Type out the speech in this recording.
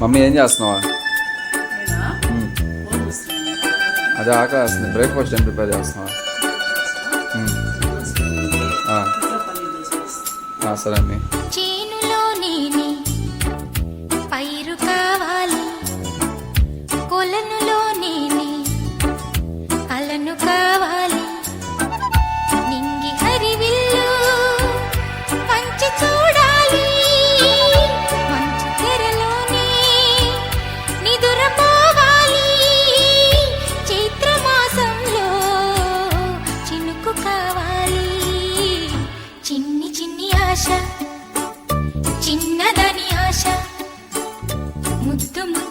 Mummy ఏం చేస్తున్నావా. అదే ఆకలి వేస్తుంది బ్రేక్ఫాస్ట్ ఏం ప్రిపేర్ చేస్తున్నావా? సరే అమ్మీ. చేనులో నేనే పైరు కావాలి. కొలనులో ఆశ చిన్నదని ఆశ ముద్దు ముద్దు